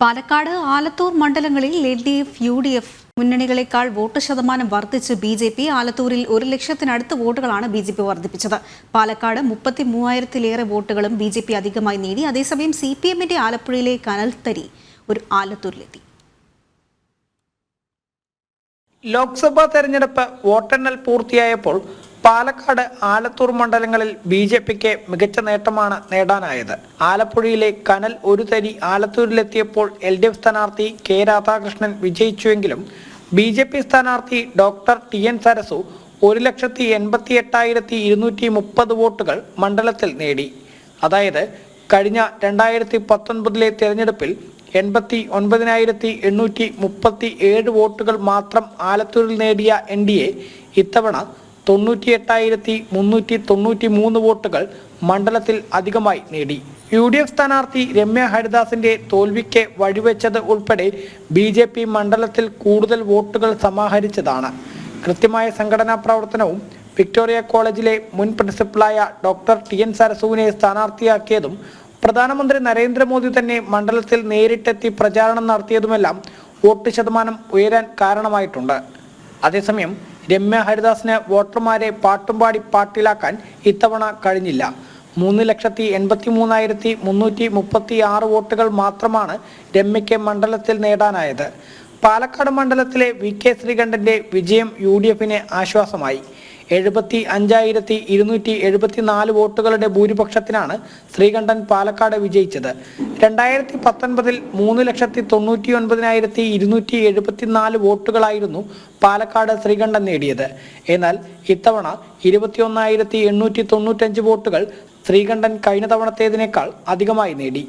പാലക്കാട് ആലത്തൂർ മണ്ഡലങ്ങളിൽ L D F U D F മുന്നണികളെക്കാൾ vote ശതമാനം വർദ്ധിച്ച് ബി ജെ പി ആലത്തൂരിൽ ഒരു ലക്ഷത്തിനടുത്ത് വോട്ടുകളാണ് ബി ജെ പി വർദ്ധിപ്പിച്ചത്. പാലക്കാട് മുപ്പത്തി മൂവായിരത്തിലേറെ വോട്ടുകളും ബി ജെ പി അധികമായി നേടി. അതേസമയം സി പി എമ്മിന്റെ ആലപ്പുഴയിലെ കനൽത്തരി ഒരു ആലത്തൂരിലെത്തി. ലോക്സഭാ തെരഞ്ഞെടുപ്പ് വോട്ടെണ്ണൽ പൂർത്തിയായപ്പോൾ പാലക്കാട് ആലത്തൂർ മണ്ഡലങ്ങളിൽ ബി ജെ പിക്ക് മികച്ച നേട്ടമാണ് നേടാനായത്. ആലപ്പുഴയിലെ കനൽ ഒരു തരി ആലത്തൂരിലെത്തിയപ്പോൾ എൽ ഡി എഫ് സ്ഥാനാർത്ഥി കെ രാധാകൃഷ്ണൻ വിജയിച്ചുവെങ്കിലും ബി ജെ പി സ്ഥാനാർത്ഥി ഡോക്ടർ ടി എൻ സരസു ഒരു ലക്ഷത്തി എൺപത്തി എട്ടായിരത്തി ഇരുന്നൂറ്റി മുപ്പത് വോട്ടുകൾ മണ്ഡലത്തിൽ നേടി. അതായത് കഴിഞ്ഞ രണ്ടായിരത്തി പത്തൊൻപതിലെ തിരഞ്ഞെടുപ്പിൽ എൺപത്തി ഒൻപതിനായിരത്തി എണ്ണൂറ്റി മുപ്പത്തി ഏഴ് വോട്ടുകൾ മാത്രം ആലത്തൂരിൽ നേടിയ എൻ ഡി എ ഇത്തവണ തൊണ്ണൂറ്റി എട്ടായിരത്തി മുന്നൂറ്റി തൊണ്ണൂറ്റി മൂന്ന് വോട്ടുകൾ മണ്ഡലത്തിൽ അധികമായി നേടി. യു ഡി എഫ് സ്ഥാനാർത്ഥി രമ്യ ഹരിദാസിന്റെ തോൽവിക്ക് വഴിവെച്ചത് ഉൾപ്പെടെ ബി ജെ പി മണ്ഡലത്തിൽ കൂടുതൽ വോട്ടുകൾ സമാഹരിച്ചതാണ്. കൃത്യമായ സംഘടനാ പ്രവർത്തനവും വിക്ടോറിയ കോളേജിലെ മുൻ പ്രിൻസിപ്പലായ ഡോക്ടർ ടി എൻ സരസുവിനെ സ്ഥാനാർത്ഥിയാക്കിയതും പ്രധാനമന്ത്രി നരേന്ദ്രമോദി തന്നെ മണ്ഡലത്തിൽ നേരിട്ടെത്തി പ്രചാരണം നടത്തിയതുമെല്ലാം വോട്ട് ശതമാനം ഉയരാൻ കാരണമായിട്ടുണ്ട്. അതേസമയം രമ്യ ഹരിദാസിന് വോട്ടർമാരെ പാട്ടുംപാടി പാട്ടിലാക്കാൻ ഇത്തവണ കഴിഞ്ഞില്ല. മൂന്ന് ലക്ഷത്തി എൺപത്തി മൂന്നായിരത്തി മുന്നൂറ്റി മുപ്പത്തി ആറ് വോട്ടുകൾ മാത്രമാണ് രമ്യയ്ക്ക് മണ്ഡലത്തിൽ നേടാനായത്. പാലക്കാട് മണ്ഡലത്തിലെ വി കെ ശ്രീകണ്ഠന്റെ വിജയം യു ഡി എഫിന് ആശ്വാസമായി. എഴുപത്തി അഞ്ചായിരത്തി ഇരുന്നൂറ്റി എഴുപത്തിനാല് വോട്ടുകളുടെ ഭൂരിപക്ഷത്തിനാണ് ശ്രീകണ്ഠൻ പാലക്കാട് വിജയിച്ചത്. രണ്ടായിരത്തി പത്തൊൻപതിൽ മൂന്ന് ലക്ഷത്തി തൊണ്ണൂറ്റി ഒൻപതിനായിരത്തി ഇരുന്നൂറ്റി എഴുപത്തിനാല് വോട്ടുകളായിരുന്നു പാലക്കാട് ശ്രീകണ്ഠൻ നേടിയത്. എന്നാൽ ഇത്തവണ ഇരുപത്തിയൊന്നായിരത്തി എണ്ണൂറ്റി തൊണ്ണൂറ്റഞ്ച് വോട്ടുകൾ ശ്രീകണ്ഠൻ കഴിഞ്ഞ തവണത്തേതിനേക്കാൾ അധികമായി നേടി.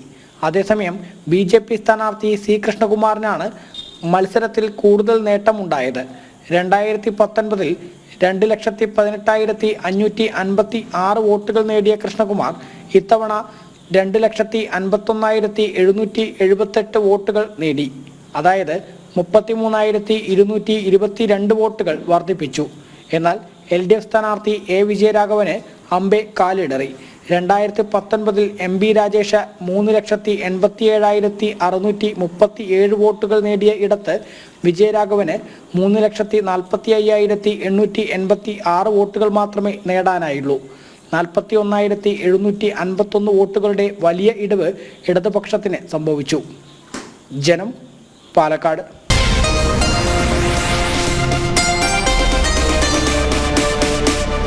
അതേസമയം ബി ജെ പി സ്ഥാനാർത്ഥി സി കൃഷ്ണകുമാറിനാണ് മത്സരത്തിൽ കൂടുതൽ നേട്ടമുണ്ടായത്. രണ്ടായിരത്തി പത്തൊൻപതിൽ രണ്ട് ലക്ഷത്തി പതിനെട്ടായിരത്തി അഞ്ഞൂറ്റി അൻപത്തി ആറ് വോട്ടുകൾ നേടിയ കൃഷ്ണകുമാർ ഇത്തവണ രണ്ട് ലക്ഷത്തി അൻപത്തൊന്നായിരത്തി എഴുന്നൂറ്റി എഴുപത്തെട്ട് വോട്ടുകൾ നേടി. അതായത് മുപ്പത്തി മൂന്നായിരത്തി ഇരുന്നൂറ്റി ഇരുപത്തി രണ്ട് വോട്ടുകൾ വർദ്ധിപ്പിച്ചു. എന്നാൽ എൽ ഡി എഫ് സ്ഥാനാർത്ഥി എ വിജയരാഘവന് അമ്പെ കാലിടറി. രണ്ടായിരത്തി പത്തൊൻപതിൽ എം ബി രാജേഷ് മൂന്ന് ലക്ഷത്തി എൺപത്തി ഏഴായിരത്തി അറുന്നൂറ്റി മുപ്പത്തി ഏഴ് വോട്ടുകൾ നേടിയ ഇടത്ത് വിജയരാഘവന് മൂന്ന് ലക്ഷത്തി നാൽപ്പത്തി അയ്യായിരത്തി എണ്ണൂറ്റി എൺപത്തി ആറ് വോട്ടുകൾ മാത്രമേ നേടാനായുള്ളൂ. നാൽപ്പത്തി ഒന്നായിരത്തി എഴുന്നൂറ്റി അൻപത്തൊന്ന് വോട്ടുകളുടെ വലിയ ഇടിവ് ഇടതുപക്ഷത്തിന് സംഭവിച്ചു. ജനം പാലക്കാട്.